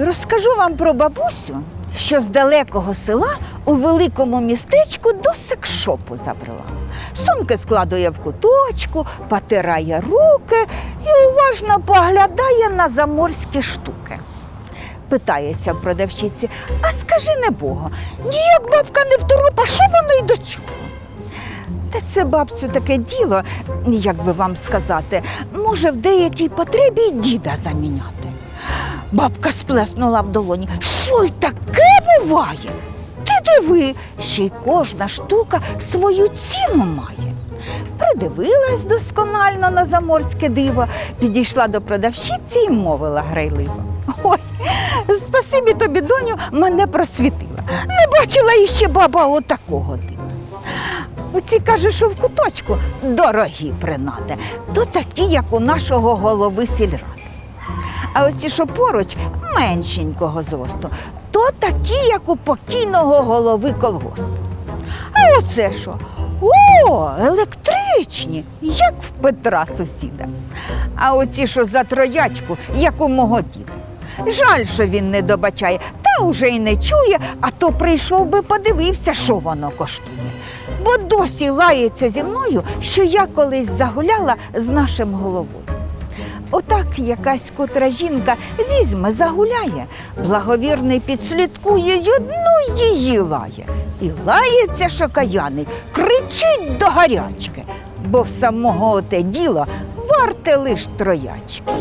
Розкажу вам про бабусю, що з далекого села у великому містечку до секшопу забрела. Сумки складує в куточку, потирає руки і уважно поглядає на заморські штуки. Питається в продавщиці, а скажи не Бога, ніяк бабка не второпа, що воно й до чого? Та це бабцю таке діло, як би вам сказати, може в деякій потребі й діда заміняти. Бабка сплеснула в долоні. Що й таке буває? Ти диви, ще й кожна штука свою ціну має. Придивилась досконально на заморське диво, підійшла до продавщиці і мовила грайливо. Ой, спасибі тобі, доню, мене просвітила. Не бачила іще баба отакого дива. Оці каже, що в куточку дорогі принади, то такі, як у нашого голови сільради. А оці, що поруч, меншенького зросту, то такі, як у покійного голови колгоспу. А оце що? О, електричні, як в Петра сусіда. А оці, що за троячку, як у мого діда. Жаль, що він не добачає, та уже й не чує, а то прийшов би подивився, що воно коштує. Бо досі лається зі мною, що я колись загуляла з нашим головою. Отак якась котра жінка візьме, загуляє, благовірний підслідкує й одну її лає. І лається шокаяний, кричить до гарячки, бо в самого оте діло варте лиш троячки.